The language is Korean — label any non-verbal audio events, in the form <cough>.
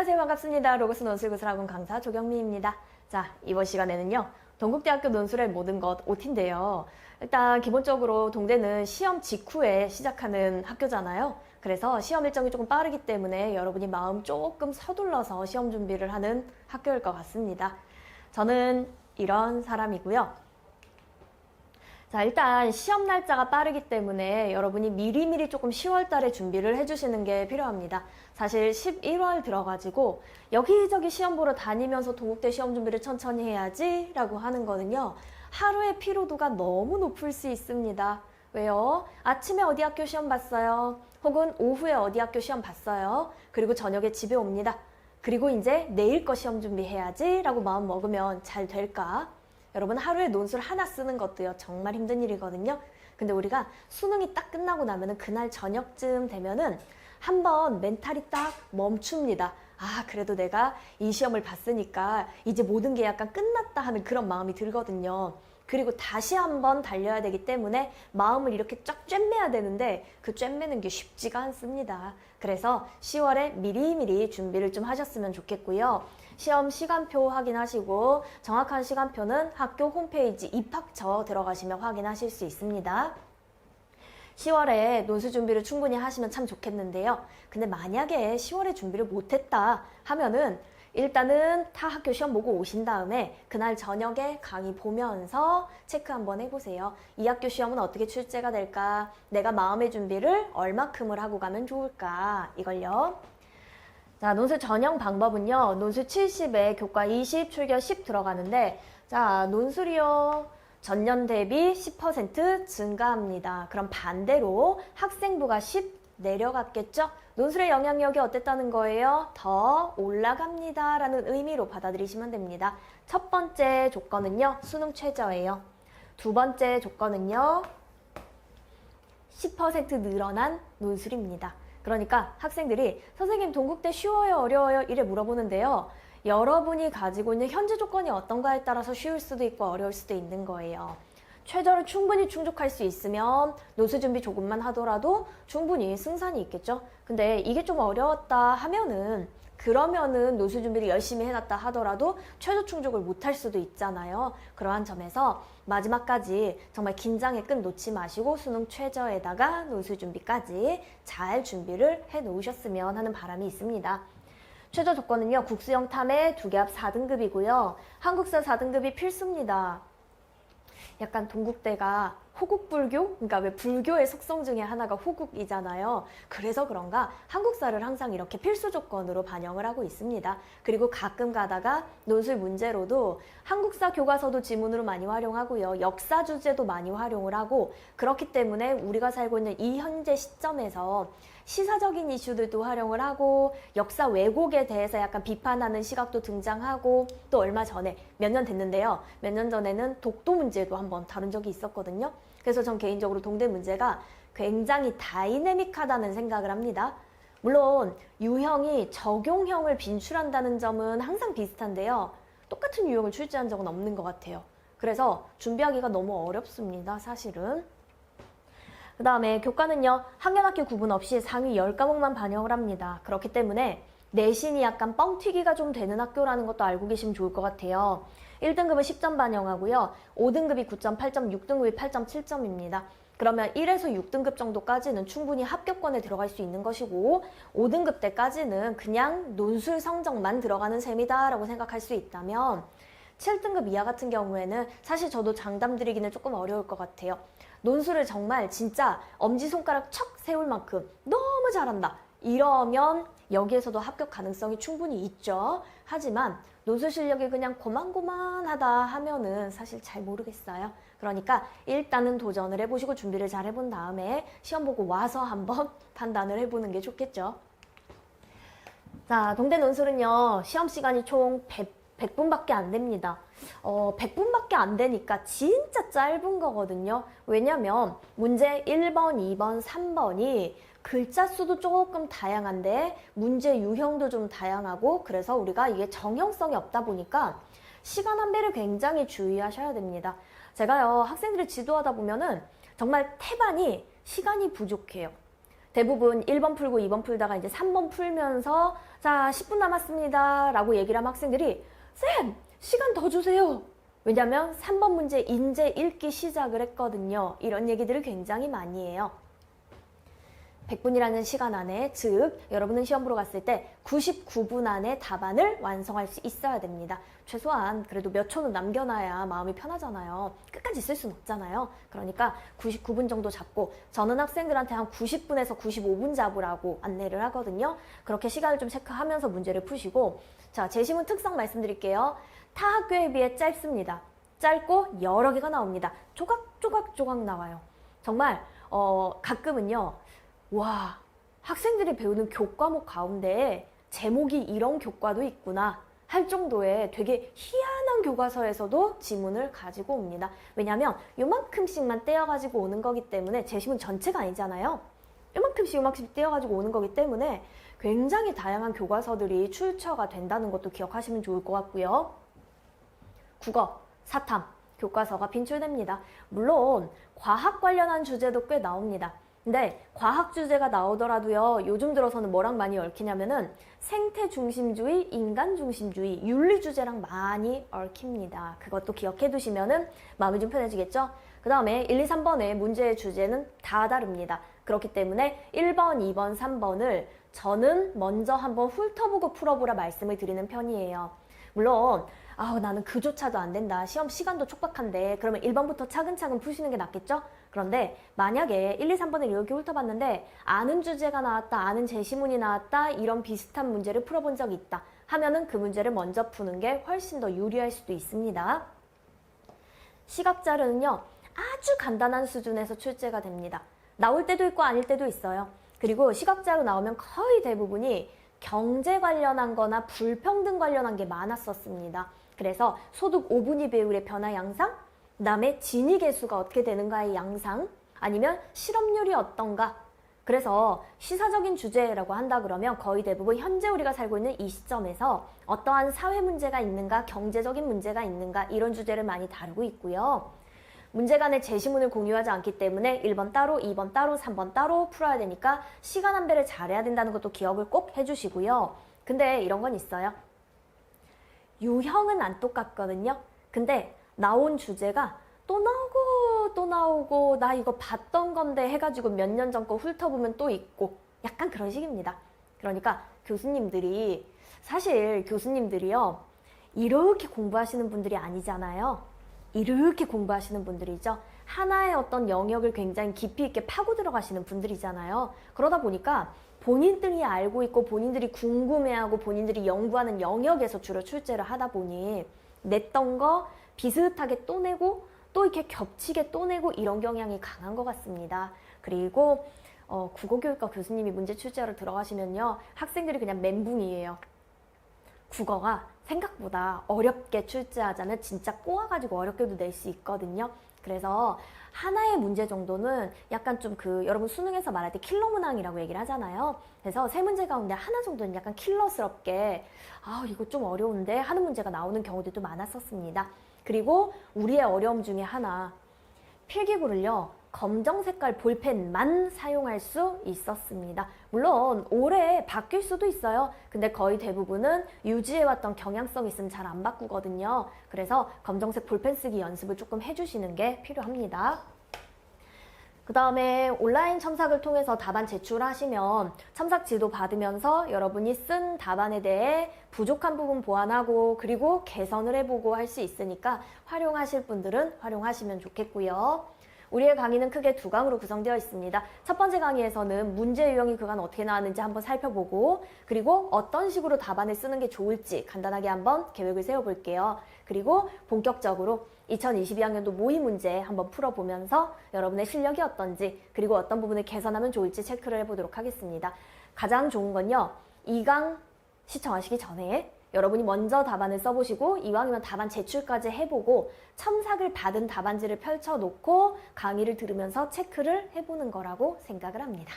안녕하세요. 반갑습니다. 로고스 논술구슬학원 강사 조경미입니다. 자, 이번 시간에는요. 동국대학교 논술의 모든 것 OT인데요. 일단 기본적으로 동대는 시험 직후에 시작하는 학교잖아요. 그래서 시험 일정이 조금 빠르기 때문에 여러분이 마음 조금 서둘러서 시험 준비를 하는 학교일 것 같습니다. 저는 이런 사람이고요. 자, 일단 시험 날짜가 빠르기 때문에 여러분이 미리미리 조금 10월 달에 준비를 해주시는 게 필요합니다. 사실 11월 들어가지고 여기저기 시험 보러 다니면서 동국대 시험 준비를 천천히 해야지 라고 하는 거는요. 하루의 피로도가 너무 높을 수 있습니다. 왜요? 아침에 어디 학교 시험 봤어요? 혹은 오후에 어디 학교 시험 봤어요? 그리고 저녁에 집에 옵니다. 그리고 이제 내일 거 시험 준비해야지 라고 마음 먹으면 잘 될까? 여러분 하루에 논술 하나 쓰는 것도요 정말 힘든 일이거든요. 근데 우리가 수능이 딱 끝나고 나면은 그날 저녁쯤 되면은 한번 멘탈이 딱 멈춥니다. 아 그래도 내가 이 시험을 봤으니까 이제 모든 게 약간 끝났다 하는 그런 마음이 들거든요. 그리고 다시 한번 달려야 되기 때문에 마음을 이렇게 쫙 쬐매야 되는데 그 쬐매는 게 쉽지가 않습니다. 그래서 10월에 미리미리 준비를 좀 하셨으면 좋겠고요. 시험 시간표 확인하시고 정확한 시간표는 학교 홈페이지 입학처 들어가시면 확인하실 수 있습니다. 10월에 논술 준비를 충분히 하시면 참 좋겠는데요. 근데 만약에 10월에 준비를 못했다 하면은 일단은 타 학교 시험 보고 오신 다음에 그날 저녁에 강의 보면서 체크 한번 해보세요. 이 학교 시험은 어떻게 출제가 될까? 내가 마음의 준비를 얼마큼을 하고 가면 좋을까? 이걸요. 자, 논술 전형 방법은요. 논술 70에 교과 20, 출결 10 들어가는데 자, 논술이요. 전년 대비 10% 증가합니다. 그럼 반대로 학생부가 10 내려갔겠죠? 논술의 영향력이 어땠다는 거예요? 더 올라갑니다. 라는 의미로 받아들이시면 됩니다. 첫 번째 조건은요. 수능 최저예요. 두 번째 조건은요. 10% 늘어난 논술입니다. 그러니까 학생들이 선생님 동국대 쉬워요 어려워요 이래 물어보는데요. 여러분이 가지고 있는 현재 조건이 어떤가에 따라서 쉬울 수도 있고 어려울 수도 있는 거예요. 최저를 충분히 충족할 수 있으면 노수 준비 조금만 하더라도 충분히 승산이 있겠죠. 근데 이게 좀 어려웠다 하면은 그러면은 노수 준비를 열심히 해놨다 하더라도 최저 충족을 못할 수도 있잖아요. 그러한 점에서 마지막까지 정말 긴장의 끈 놓지 마시고 수능 최저에다가 노수 준비까지 잘 준비를 해 놓으셨으면 하는 바람이 있습니다. 최저 조건은요, 국수형 탐의 두개합 4등급이고요. 한국사 4등급이 필수입니다. 약간 동국대가 호국불교? 그러니까 왜 불교의 속성 중에 하나가 호국이잖아요. 그래서 그런가 한국사를 항상 이렇게 필수 조건으로 반영을 하고 있습니다. 그리고 가끔 가다가 논술 문제로도 한국사 교과서도 지문으로 많이 활용하고요. 역사 주제도 많이 활용을 하고 그렇기 때문에 우리가 살고 있는 이 현재 시점에서 시사적인 이슈들도 활용을 하고 역사 왜곡에 대해서 약간 비판하는 시각도 등장하고 또 얼마 전에 몇 년 됐는데요. 몇 년 전에는 독도 문제도 한번 다룬 적이 있었거든요. 그래서 전 개인적으로 동대 문제가 굉장히 다이내믹하다는 생각을 합니다. 물론 유형이 적용형을 빈출한다는 점은 항상 비슷한데요. 똑같은 유형을 출제한 적은 없는 것 같아요. 그래서 준비하기가 너무 어렵습니다, 사실은. 그 다음에 교과는요, 학년학교 구분 없이 상위 10과목만 반영을 합니다. 그렇기 때문에 내신이 약간 뻥튀기가 좀 되는 학교라는 것도 알고 계시면 좋을 것 같아요. 1등급은 10점 반영하고요. 5등급이 9점, 8점, 6등급이 8점, 7점입니다. 그러면 1에서 6등급 정도까지는 충분히 합격권에 들어갈 수 있는 것이고 5등급 때까지는 그냥 논술 성적만 들어가는 셈이다라고 생각할 수 있다면 7등급 이하 같은 경우에는 사실 저도 장담 드리기는 조금 어려울 것 같아요. 논술을 정말 진짜 엄지손가락 척 세울 만큼 너무 잘한다. 이러면 여기에서도 합격 가능성이 충분히 있죠. 하지만 논술 실력이 그냥 고만고만하다 하면은 사실 잘 모르겠어요. 그러니까 일단은 도전을 해보시고 준비를 잘 해본 다음에 시험 보고 와서 한번 <laughs> 판단을 해보는 게 좋겠죠. 자, 동대 논술은요, 시험 시간이 총 100, 100분밖에 안 됩니다. 어, 100분밖에 안 되니까 진짜 짧은 거거든요. 왜냐면 문제 1번, 2번, 3번이 글자 수도 조금 다양한데 문제 유형도 좀 다양하고 그래서 우리가 이게 정형성이 없다 보니까 시간 안배를 굉장히 주의하셔야 됩니다. 제가요, 학생들을 지도하다 보면은 정말 태반이 시간이 부족해요. 대부분 1번 풀고 2번 풀다가 이제 3번 풀면서 자, 10분 남았습니다. 라고 얘기를 하면 학생들이 쌤, 시간 더 주세요. 왜냐면 3번 문제 인제 읽기 시작을 했거든요. 이런 얘기들을 굉장히 많이 해요. 100분이라는 시간 안에, 즉, 여러분은 시험 보러 갔을 때 99분 안에 답안을 완성할 수 있어야 됩니다. 최소한 그래도 몇 초는 남겨놔야 마음이 편하잖아요. 끝까지 쓸 수는 없잖아요. 그러니까 99분 정도 잡고, 저는 학생들한테 한 90분에서 95분 잡으라고 안내를 하거든요. 그렇게 시간을 좀 체크하면서 문제를 푸시고, 자, 제시문 특성 말씀드릴게요. 타 학교에 비해 짧습니다. 짧고 여러 개가 나옵니다. 조각 조각 조각 나와요. 정말, 어, 가끔은요, 와, 학생들이 배우는 교과목 가운데 제목이 이런 교과도 있구나 할 정도의 되게 희한한 교과서에서도 지문을 가지고 옵니다. 왜냐하면 요만큼씩만 떼어가지고 오는 거기 때문에 제시문 전체가 아니잖아요. 요만큼씩 요만큼씩 떼어가지고 오는 거기 때문에 굉장히 다양한 교과서들이 출처가 된다는 것도 기억하시면 좋을 것 같고요. 국어, 사탐, 교과서가 빈출됩니다. 물론 과학 관련한 주제도 꽤 나옵니다. 근데 과학 주제가 나오더라도요, 요즘 들어서는 뭐랑 많이 얽히냐면은 생태 중심주의, 인간 중심주의, 윤리 주제랑 많이 얽힙니다. 그것도 기억해 두시면은 마음이 좀 편해지겠죠? 그 다음에 1, 2, 3번의 문제의 주제는 다 다릅니다. 그렇기 때문에 1번, 2번, 3번을 저는 먼저 한번 훑어보고 풀어보라 말씀을 드리는 편이에요. 물론 아우 나는 그조차도 안 된다. 시험 시간도 촉박한데 그러면 1번부터 차근차근 푸시는 게 낫겠죠? 그런데 만약에 1, 2, 3번을 이렇게 훑어봤는데 아는 주제가 나왔다, 아는 제시문이 나왔다 이런 비슷한 문제를 풀어본 적이 있다 하면은 그 문제를 먼저 푸는 게 훨씬 더 유리할 수도 있습니다. 시각 자료는요 아주 간단한 수준에서 출제가 됩니다. 나올 때도 있고 아닐 때도 있어요. 그리고 시각 자료 나오면 거의 대부분이 경제 관련한 거나 불평등 관련한 게 많았었습니다. 그래서 소득 5분위 배율의 변화 양상, 그다음에 진위 계수가 어떻게 되는가의 양상, 아니면 실업률이 어떤가. 그래서 시사적인 주제라고 한다 그러면 거의 대부분 현재 우리가 살고 있는 이 시점에서 어떠한 사회 문제가 있는가, 경제적인 문제가 있는가 이런 주제를 많이 다루고 있고요. 문제 간의 제시문을 공유하지 않기 때문에 1번 따로, 2번 따로, 3번 따로 풀어야 되니까 시간 안배를 잘해야 된다는 것도 기억을 꼭 해주시고요. 근데 이런 건 있어요. 유형은 안 똑같거든요. 근데 나온 주제가 또 나오고 또 나오고 나 이거 봤던 건데 해가지고 몇 년 전 거 훑어보면 또 있고 약간 그런 식입니다. 그러니까 교수님들이 사실 교수님들이요 이렇게 공부하시는 분들이 아니잖아요. 이렇게 공부하시는 분들이죠. 하나의 어떤 영역을 굉장히 깊이 있게 파고 들어가시는 분들이잖아요. 그러다 보니까 본인들이 알고 있고 본인들이 궁금해하고 본인들이 연구하는 영역에서 주로 출제를 하다 보니 냈던 거 비슷하게 또 내고 또 이렇게 겹치게 또 내고 이런 경향이 강한 것 같습니다. 그리고 어, 국어교육과 교수님이 문제 출제하러 들어가시면요 학생들이 그냥 멘붕이에요. 국어가 생각보다 어렵게 출제하자면 진짜 꼬아가지고 어렵게도 낼 수 있거든요. 그래서 하나의 문제 정도는 약간 좀 그 여러분 수능에서 말할 때 킬러 문항이라고 얘기를 하잖아요. 그래서 세 문제 가운데 하나 정도는 약간 킬러스럽게 아 이거 좀 어려운데 하는 문제가 나오는 경우들도 많았었습니다. 그리고 우리의 어려움 중에 하나 필기구를요 검정 색깔 볼펜만 사용할 수 있었습니다. 물론 올해 바뀔 수도 있어요. 근데 거의 대부분은 유지해왔던 경향성 있으면 잘 안 바꾸거든요. 그래서 검정색 볼펜 쓰기 연습을 조금 해주시는 게 필요합니다. 그 다음에 온라인 첨삭을 통해서 답안 제출하시면 첨삭 지도 받으면서 여러분이 쓴 답안에 대해 부족한 부분 보완하고 그리고 개선을 해보고 할 수 있으니까 활용하실 분들은 활용하시면 좋겠고요. 우리의 강의는 크게 두 강으로 구성되어 있습니다. 첫 번째 강의에서는 문제 유형이 그간 어떻게 나왔는지 한번 살펴보고 그리고 어떤 식으로 답안을 쓰는 게 좋을지 간단하게 한번 계획을 세워볼게요. 그리고 본격적으로 2022학년도 모의 문제 한번 풀어보면서 여러분의 실력이 어떤지 그리고 어떤 부분을 개선하면 좋을지 체크를 해보도록 하겠습니다. 가장 좋은 건요. 2강 시청하시기 전에 여러분이 먼저 답안을 써보시고 이왕이면 답안 제출까지 해보고 첨삭을 받은 답안지를 펼쳐놓고 강의를 들으면서 체크를 해보는 거라고 생각을 합니다.